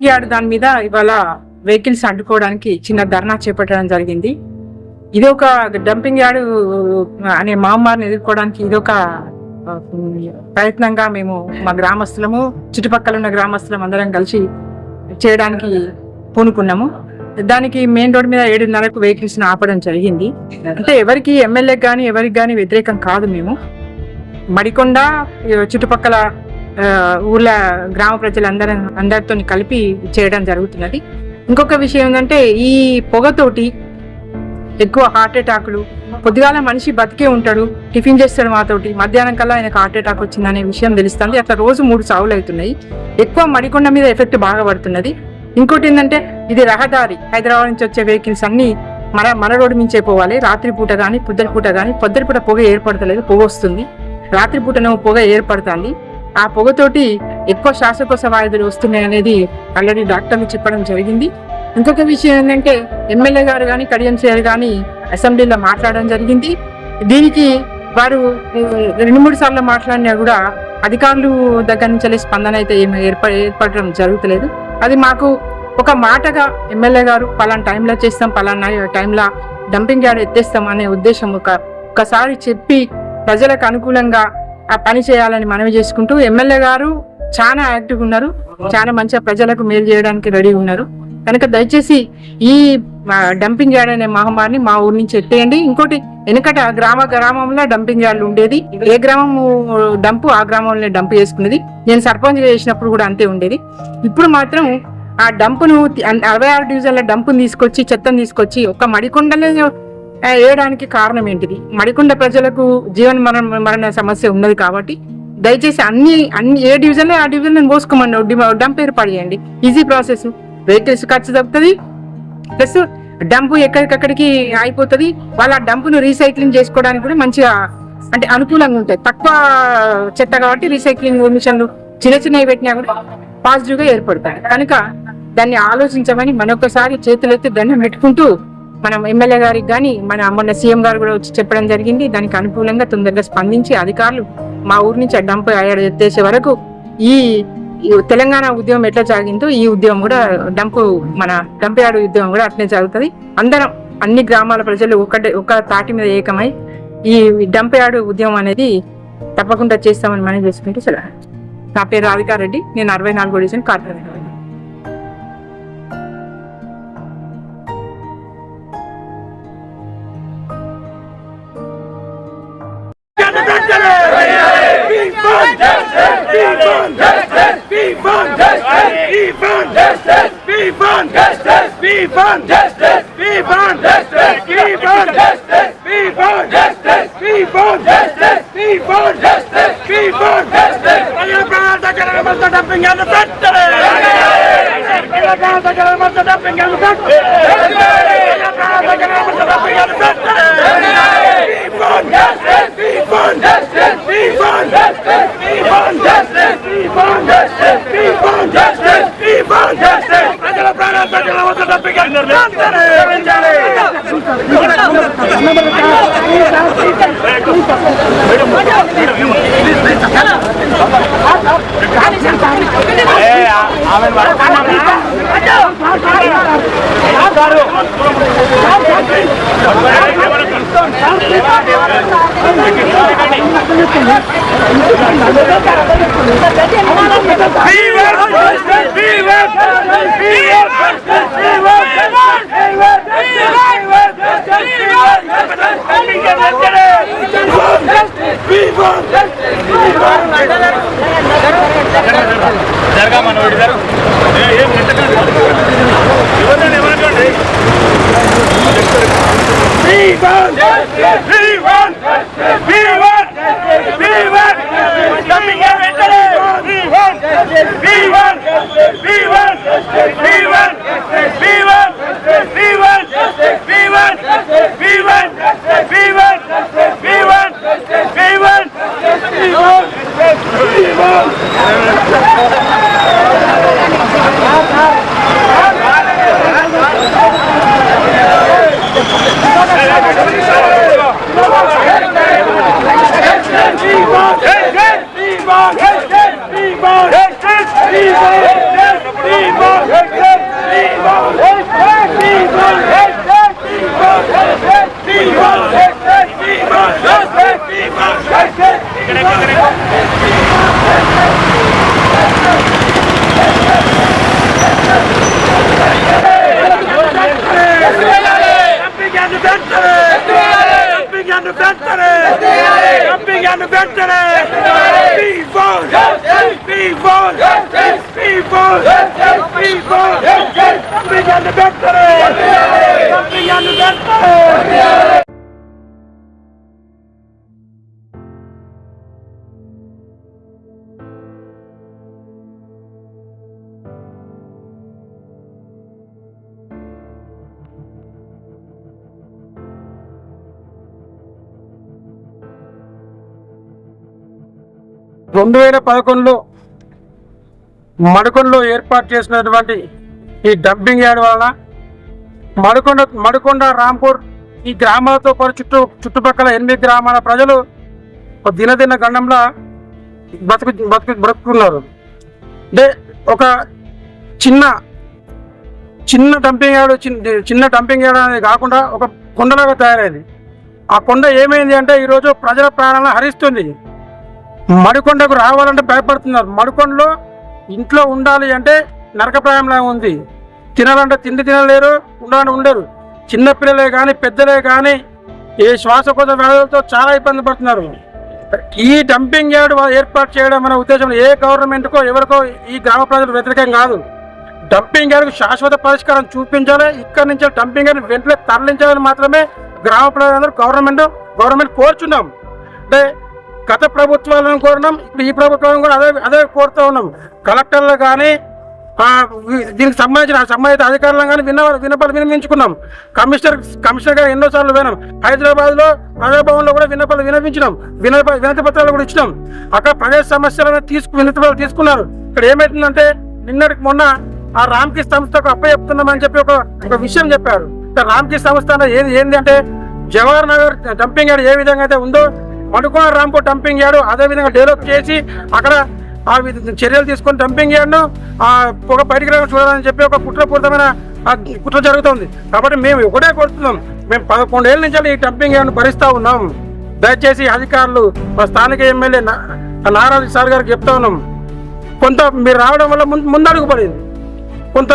Yard దాని మీద ఇవాళ వెహికల్స్ అడ్డుకోవడానికి చిన్న ధర్నా చేపట్టడం జరిగింది. ఇది ఒక డంపింగ్ యార్డ్ అనే మహమ్మారిని ఎదుర్కోవడానికి ఇది ఒక ప్రయత్నంగా మేము మా గ్రామస్తులము చుట్టుపక్కల ఉన్న గ్రామస్తులం అందరం కలిసి చేయడానికి పూనుకున్నాము. దానికి మెయిన్ రోడ్ మీద ఏడున్నరకు వెహికల్స్ ఆపడం జరిగింది. అంటే ఎవరికి ఎమ్మెల్యే కానీ ఎవరికి కానీ వ్యతిరేకం కాదు మేము. మడికొండ చుట్టుపక్కల ఊళ్ళ గ్రామ ప్రజలందరం అందరితో కలిపి చేయడం జరుగుతున్నది. ఇంకొక విషయం ఏంటంటే ఈ పొగతోటి ఎక్కువ హార్ట్ అటాకులు పొద్దుగాల మనిషి బతికే ఉంటాడు టిఫిన్ చేస్తాడు మాతోటి మధ్యాహ్నం కల్లా ఆయనకు హార్ట్ అటాక్ వచ్చిందనే విషయం తెలుస్తుంది. అట్లా రోజు మూడు సావులు అవుతున్నాయి ఎక్కువ మడికొండ మీద ఎఫెక్ట్ బాగా పడుతున్నది. ఇంకోటి ఏంటంటే ఇది రహదారి హైదరాబాద్ నుంచి వచ్చే వెహికల్స్ అన్ని మన మన రోడ్డు నుంచే పోవాలి. రాత్రిపూట కానీ పొద్దుటిపూట కానీ పొద్దుటిపూట పొగ ఏర్పడతలేదు పొగ వస్తుంది. రాత్రిపూటనేమో పొగ ఏర్పడుతుంది. ఆ పొగతోటి ఎక్కువ శ్వాసకోశ వాయువులు వస్తున్నాయి అనేది ఆల్రెడీ డాక్టర్లు చెప్పడం జరిగింది. ఇంకొక విషయం ఏంటంటే ఎమ్మెల్యే గారు కానీ కడియం గారు కానీ అసెంబ్లీలో మాట్లాడడం జరిగింది. దీనికి వారు రెండు మూడు సార్లు మాట్లాడినా కూడా అధికారులు దగ్గర నుంచి వెళ్ళి స్పందన అయితే ఏమి ఏర్ప ఏర్పడడం జరుగుతలేదు. అది మాకు ఒక మాటగా ఎమ్మెల్యే గారు పలానా టైంలో చేస్తాం పలానా టైంలో డంపింగ్ యార్డ్ ఎత్తేస్తాం అనే ఉద్దేశం ఒక ఒకసారి చెప్పి ప్రజలకు అనుకూలంగా ఆ పని చేయాలని మనవి చేసుకుంటూ ఎమ్మెల్యే గారు చాలా యాక్టివ్ ఉన్నారు. చాలా మంచిగా ప్రజలకు మేలు చేయడానికి రెడీ ఉన్నారు. కనుక దయచేసి ఈ డంపింగ్ యార్డ్ అనే మహమ్మారిని మా ఊరి నుంచి ఎత్తేయండి. ఇంకోటి వెనుకట గ్రామ గ్రామంలో డంపింగ్ యార్డ్లు ఉండేది. ఏ గ్రామం డంపు ఆ గ్రామంలో డంప్ చేసుకునేది నేను సర్పంచ్ చేసినప్పుడు కూడా అంతే ఉండేది. ఇప్పుడు మాత్రం ఆ డంపును అరవై ఆరు డివిజన్ల డంపును తీసుకొచ్చి చెత్తను తీసుకొచ్చి ఒక మడికొండలో వేయడానికి కారణం ఏంటిది? మడికొండ ప్రజలకు జీవన మరణ మరణ సమస్య ఉన్నది కాబట్టి దయచేసి అన్ని అన్ని ఏ డివిజన్ ఆ డివిజన్ పోసుకోమని డంప్ ఏర్పాటు చేయండి. ఈజీ ప్రాసెస్ వెహికల్స్ ఖర్చు తగ్గుతుంది ప్లస్ డంపు ఎక్కడికక్కడికి అయిపోతుంది. వాళ్ళు ఆ డంపును రీసైక్లింగ్ చేసుకోవడానికి కూడా మంచిగా అంటే అనుకూలంగా ఉంటాయి. తక్కువ చెత్త కాబట్టి రీసైక్లింగ్ మిషన్లు చిన్న చిన్నవి పెట్టినా కూడా పాజిటివ్గా ఏర్పడతాయి. కనుక దాన్ని ఆలోచించమని మరొకసారి చేతులెత్తి దండం పెట్టుకుంటూ మనం ఎమ్మెల్యే గారికి కానీ మన మొన్న సీఎం గారు కూడా వచ్చి చెప్పడం జరిగింది. దానికి అనుకూలంగా తొందరగా స్పందించి అధికారులు మా ఊరి నుంచి ఆ డంప్ అయ్యాడు ఎత్తేసే వరకు ఈ తెలంగాణ ఉద్యమం ఎట్లా సాగిందో ఈ ఉద్యమం కూడా డంపు మన డంపయాడు ఉద్యమం కూడా అట్లే జరుగుతుంది. అందరం అన్ని గ్రామాల ప్రజలు ఒకటే ఒక తాటి మీద ఏకమై ఈ డంపయాడు ఉద్యమం అనేది తప్పకుండా చేస్తామని మనం చేసుకుంటే సరే నా పేరు రాధికారెడ్డి నేను అరవై నాలుగు division corporator. Yes, yes. Defund! Defund! Defund! Defund! Defund! Defund! Defund! Defund! Defund! Viva! Viva! రెండు వేల పదకొండులో మడకొండలో ఏర్పాటు చేసినటువంటి ఈ డంపింగ్ యార్డ్ వలన మడకొండ మడకొండ రాంపూర్ ఈ గ్రామాలతో పాటు చుట్టూ చుట్టుపక్కల ఎనిమిది గ్రామాల ప్రజలు దినదిన గండంలో బతుకు బతుకు బ్రతుకున్నారు అంటే ఒక చిన్న చిన్న డంపింగ్ యార్డ్ చిన్న చిన్న డంపింగ్ యార్డ్ అనేది కాకుండా ఒక కొండలాగా తయారైంది. ఆ కొండ ఏమైంది అంటే ఈరోజు ప్రజల ప్రాణాలను హరిస్తుంది. మడికొండకు రావాలంటే భయపడుతున్నారు. మడికొండలో ఇంట్లో ఉండాలి అంటే నరకప్రాయంలా ఉంది. తినాలంటే తిండి తినలేరు ఉండాలంటే ఉండరు. చిన్నపిల్లలే కానీ పెద్దలే కానీ ఏ శ్వాసకోశ వ్యాధులతో చాలా ఇబ్బంది పడుతున్నారు. ఈ డంపింగ్ యార్డ్ ఏర్పాటు చేయడం అనే ఉద్దేశం ఏ గవర్నమెంట్కో ఎవరికో ఈ గ్రామ ప్రజలు వ్యతిరేకం కాదు. డంపింగ్ యార్డ్కు శాశ్వత పరిష్కారం చూపించాలి. ఇక్కడి నుంచి డంపింగ్ యార్డ్ వెంటనే తరలించాలని మాత్రమే గ్రామ ప్రజలందరూ గవర్నమెంట్ గవర్నమెంట్ కోరుచున్నాం. అంటే గత ప్రభుత్వాలను కోరినాం ఇప్పుడు ఈ ప్రభుత్వం కూడా అదే అదే కోరుతూ ఉన్నాం కలెక్టర్లు కానీ దీనికి సంబంధించిన సంబంధిత అధికారులను కానీ విన్న విన్నపాలు వినిపించుకున్నాం. కమిషనర్ కమిషనర్ గారు ఎన్నోసార్లు విన్నాం. హైదరాబాద్లో ప్రజాభవన్లో కూడా విన్నపాలు వినిపించినాం. వినప వినతి పత్రాలు కూడా ఇచ్చినాం. అక్కడ ప్రజా సమస్యలను తీసుకు వినతి పత్రాలు తీసుకున్నారు. ఇక్కడ ఏమైతుందంటే నిన్నటికి మొన్న ఆ రామ్కి సంస్థకు అప్ప చెప్తున్నామని చెప్పి ఒక ఒక విషయం చెప్పారు. రామ్కి సంస్థ అనేది ఏంది ఏంటంటే జవహర్ నగర్ డంపింగ్ యార్డ్ ఏ విధంగా అయితే ఉందో మడుకోన రంపు డంపింగ్ యార్డ్ అదే విధంగా డెవలప్ చేసి అక్కడ ఆ చర్యలు తీసుకొని డంపింగ్ యార్డ్ను ఆ పొగ బయటికి రాకుండా చూడాలని చెప్పి ఒక కుట్రపూరితమైన ఆ కుట్ర జరుగుతుంది. కాబట్టి మేము ఒకటే కోరుతున్నాం. మేము పదకొండేళ్ళ నుంచి ఈ డంపింగ్ యార్డ్ను భరిస్తూ ఉన్నాం. దయచేసి అధికారులు మా స్థానిక ఎమ్మెల్యే నారాజు సార్ గారికి చెప్తా ఉన్నాం. కొంత మీరు రావడం వల్ల ముందు ముందడుగు పడింది. కొంత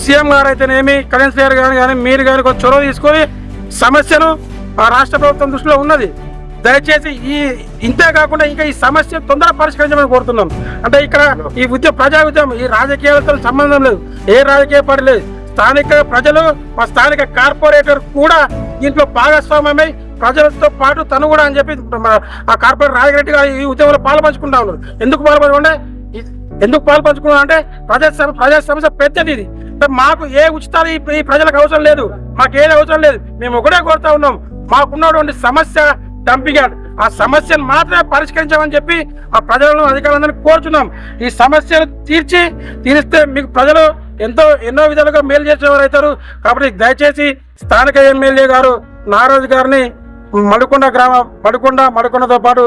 సీఎం గారు అయితేనేమి కరెన్సీ గారు కానీ కానీ మీరు కానీ కొంచెం చొరవ తీసుకొని సమస్యను ఆ రాష్ట్ర ప్రభుత్వం దృష్టిలో ఉన్నది. దయచేసి ఈ ఇంతే కాకుండా ఇంకా ఈ సమస్య తొందర పరిష్కరించమని కోరుతున్నాం. అంటే ఇక్కడ ఈ ఉద్యమ ప్రజా ఉద్యమం ఈ రాజకీయాలతో సంబంధం లేదు. ఏ రాజకీయ పార్టీ లేదు. స్థానిక ప్రజలు మా స్థానిక కార్పొరేటర్ కూడా దీంట్లో భాగస్వామ్యమై ప్రజలతో పాటు తను కూడా అని చెప్పి ఆ కార్పొరేటర్ రాజగిరెడ్డి గారు ఈ ఉద్యమంలో పాల్పంచుకుంటా ఉన్నారు. ఎందుకు పాల్పంచుకుంటే? ఎందుకు పాల్పంచుకున్నాం అంటే ప్రజా ప్రజా సమస్య పెద్దది ఇది. మాకు ఏ ఉచితాలు ఈ ఈ ప్రజలకు అవసరం లేదు. మాకు ఏది అవసరం లేదు. మేము ఒకటే కోరుతా ఉన్నాం. మాకున్నటువంటి సమస్య డంపింగ్ ఆ సమస్యను మాత్రమే పరిష్కరించామని చెప్పి ఆ ప్రజలను అధికారులందరినీ కోరుచున్నాం. ఈ సమస్యను తీర్చి తీరిస్తే మీకు ప్రజలు ఎంతో ఎన్నో విధాలుగా మేలు చేసేవారు అవుతారు కాబట్టి దయచేసి స్థానిక ఎమ్మెల్యే గారు నారాజు గారిని మడుకొండ గ్రామ మడుకొండ మడుకొండతో పాటు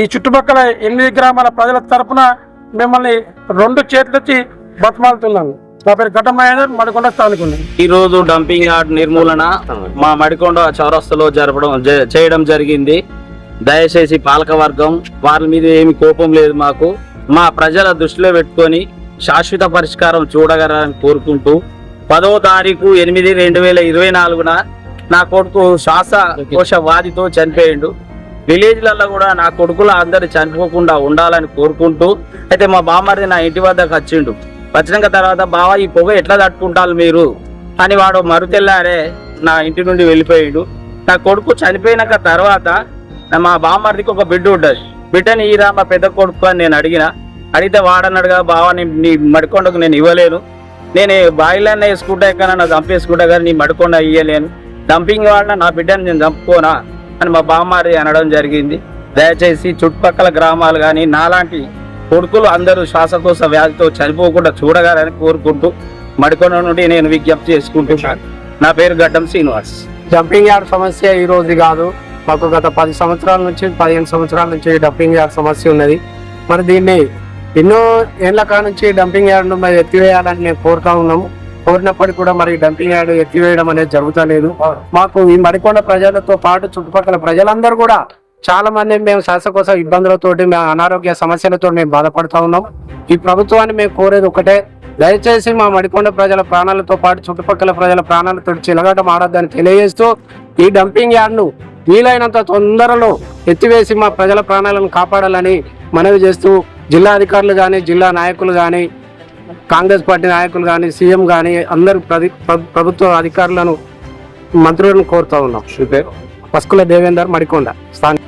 ఈ చుట్టుపక్కల ఎనిమిది గ్రామాల ప్రజల తరపున మిమ్మల్ని రెండు చేతులొచ్చి బతమాలుతున్నాను. నా పేరు ఘట మహేందర్ స్థానికుని ఈ రోజు డంపింగ్ యార్డ్ నిర్మూలన మా మడికొండ చౌరస్తలో జరపడం జ- చేయడం జరిగింది. దయచేసి పాలక వర్గం వారి మీద ఏమి కోపం లేదు మాకు. మా ప్రజల దృష్టిలో పెట్టుకొని శాశ్వత పరిష్కారం చూడగలని కోరుకుంటూ పదో తారీఖు ఎనిమిది రెండు వేల ఇరవై నాలుగున నా కొడుకు శ్వాసకోశ వ్యాధితో చనిపోయిండు. విలేజ్లలో కూడా నా కొడుకులు అందరు చనిపోకుండా ఉండాలని కోరుకుంటూ అయితే మా బామ్మర్ది నా ఇంటి వద్దకు వచ్చిండు. వచ్చినాక తర్వాత బావ ఈ పొగ ఎట్లా తట్టుకుంటారు మీరు? అని వాడు మరుతెల్లారే నా ఇంటి నుండి వెళ్ళిపోయాడు. నా కొడుకు చనిపోయినాక తర్వాత మా బామ్మర్దికి ఒక బిడ్డ ఉంటుంది. బిడ్డని ఈరా మా పెద్ద కొడుకు అని నేను అడిగిన. అడిగితే వాడన్నాడుగా బావ నీ నీ మడికొండకు నేను ఇవ్వలేను. నేను బాయిలన్న వేసుకుంటా ఎక్కడన్నా చంపేసుకుంటా కానీ నీ మడికొండ ఇయ్యలేను. డంపింగ్ వాడిన నా బిడ్డని నేను చంపుకోనా? అని మా బామ్మారి అనడం జరిగింది. దయచేసి చుట్టుపక్కల గ్రామాలు కానీ నాలాంటి కొడుకులు అందరూ శ్వాసకోశ వ్యాధితో చనిపోకుండా చూడగాలని కోరుకుంటూ మడికొండ నుండి నేను విజ్ఞప్తి చేసుకుంటున్నాను. నా పేరు గడ్డం శ్రీనివాస్. డంపింగ్ యార్డ్ సమస్య ఈ రోజు కాదు. మాకు గత పది సంవత్సరాల నుంచి పదిహేను సంవత్సరాల నుంచి డంపింగ్ యార్డ్ సమస్య ఉన్నది. మరి దీన్ని ఎన్నో ఏళ్ళ కాడ నుంచి డంపింగ్ యార్డ్ను మరి ఎత్తివేయాలని మేము కోరుతా ఉన్నాము. కోరినప్పటికీ కూడా మరి డంపింగ్ యార్డ్ ఎత్తివేయడం అనేది జరుగుతలేదు. మాకు ఈ మడికొండ ప్రజలతో పాటు చుట్టుపక్కల ప్రజలందరూ కూడా చాలా మంది మేము శ్వాసకోశ ఇబ్బందులతోటి మేము అనారోగ్య సమస్యలతో మేము బాధపడుతూ ఉన్నాం. ఈ ప్రభుత్వాన్ని మేము కోరేది ఒకటే దయచేసి మా మడికొండ ప్రజల ప్రాణాలతో పాటు చుట్టుపక్కల ప్రజల ప్రాణాలతో చిలగాటం ఆడొద్దని తెలియజేస్తూ ఈ డంపింగ్ యార్డ్ను వీలైనంత తొందరలో ఎత్తివేసి మా ప్రజల ప్రాణాలను కాపాడాలని మనవి చేస్తూ జిల్లా అధికారులు కానీ జిల్లా నాయకులు కానీ కాంగ్రెస్ పార్టీ నాయకులు కానీ సీఎం కానీ అందరు ప్రభుత్వ అధికారులను మంత్రులను కోరుతా ఉన్నాం. పసుకుల దేవేందర్ మడికొండ. స్థానిక